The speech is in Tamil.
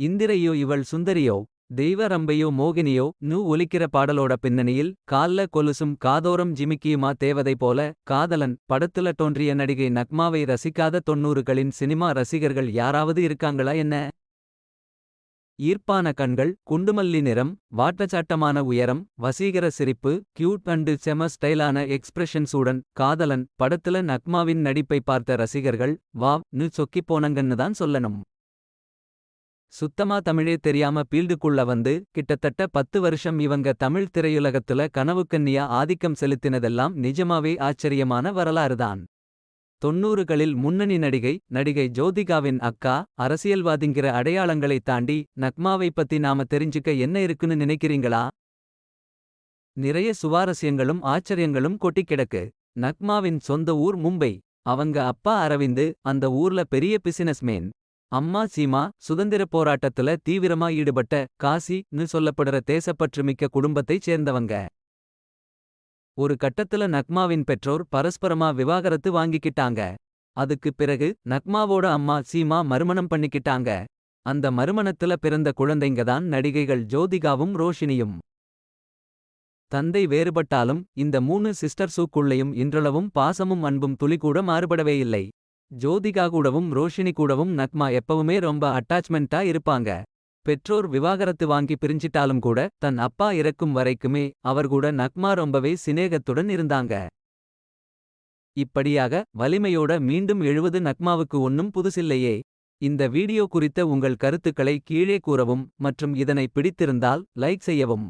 இந்திரையோ இவள் சுந்தரியோ தெய்வ ரம்பையோ மோகினியோ நு ஒலிக்கிற பாடலோட பின்னணியில் கால்ல கொலுசும் காதோரம் ஜிமிக்கியுமா தேவதை போல காதலன் படத்துல தோன்றிய நடிகை நக்மாவை ரசிக்காத தொண்ணூறுகளின் சினிமா ரசிகர்கள் யாராவது இருக்காங்களா என்ன? ஈர்ப்பான கண்கள் குண்டுமல்லி நிறம் வாட்டச்சாட்டமான உயரம் வசீகர சிரிப்பு கியூட் அண்டு செம ஸ்டைலான எக்ஸ்பிரஷன்ஸுடன் காதலன் படத்துல நக்மாவின் நடிப்பை பார்த்த ரசிகர்கள் வாவ் நு சொக்கிப் போனங்கன்னு தான் சொல்லணும். சுத்தமா தமிழே தெரியாம பீல்டுக்குள்ள வந்து கிட்டத்தட்ட பத்து வருஷம் இவங்க தமிழ் திரையுலகத்துல கனவுக்கன்னியா ஆதிக்கம் செலுத்தினதெல்லாம் நிஜமாவே ஆச்சரியமான வரலாறுதான். தொண்ணூறுகளில் முன்னணி நடிகை நடிகை ஜோதிகாவின் அக்கா அரசியல்வாதிங்கிற அடையாளங்களை தாண்டி நக்மாவை பத்தி நாம தெரிஞ்சுக்க என்ன இருக்குன்னு நினைக்கிறீங்களா? நிறைய சுவாரஸ்யங்களும் ஆச்சரியங்களும் கொட்டிக் கிடக்கு. நக்மாவின் சொந்த ஊர் மும்பை. அவங்க அப்பா அரவிந்து அந்த ஊர்ல பெரிய பிசினஸ்மேன் அம்மா சீமா சுதந்திரப் போராட்டத்துல தீவிரமா ஈடுபட்ட காசி னு சொல்லப்படுற தேசப்பற்று மிக்க குடும்பத்தைச் சேர்ந்தவங்க. ஒரு கட்டத்துல நக்மாவின் பெற்றோர் பரஸ்பரமா விவாகரத்து வாங்கிக்கிட்டாங்க. அதுக்குப் பிறகு நக்மாவோட அம்மா சீமா மறுமணம் பண்ணிக்கிட்டாங்க. அந்த மறுமணத்துல பிறந்த குழந்தைங்க தான் நடிகைகள் ஜோதிகாவும் ரோஷினியும். தந்தை வேறுபட்டாலும் இந்த மூணு சிஸ்டர்ஸுக்குள்ளேயும் இன்றளவும் பாசமும் அன்பும் துளிகூட மாறுபடவே இல்லை. ஜோதிகா கூடவும் ரோஷினி கூடவும் நக்மா எப்பவுமே ரொம்ப அட்டாச்மெண்ட்டா இருப்பாங்க. பெற்றோர் விவாகரத்து வாங்கி பிரிஞ்சிட்டாலும் கூட தன் அப்பா இறக்கும் வரைக்குமே அவர் கூட நக்மா ரொம்பவே சிநேகத்துடன் இருந்தாங்க. இப்படியாக வலிமையோட மீண்டும் எழுவது நக்மாவுக்கு ஒன்னும் புதுசில்லையே. இந்த வீடியோ குறித்த உங்கள் கருத்துக்களை கீழே கூறவும் மற்றும் இதனை பிடித்திருந்தால் லைக் செய்யவும்.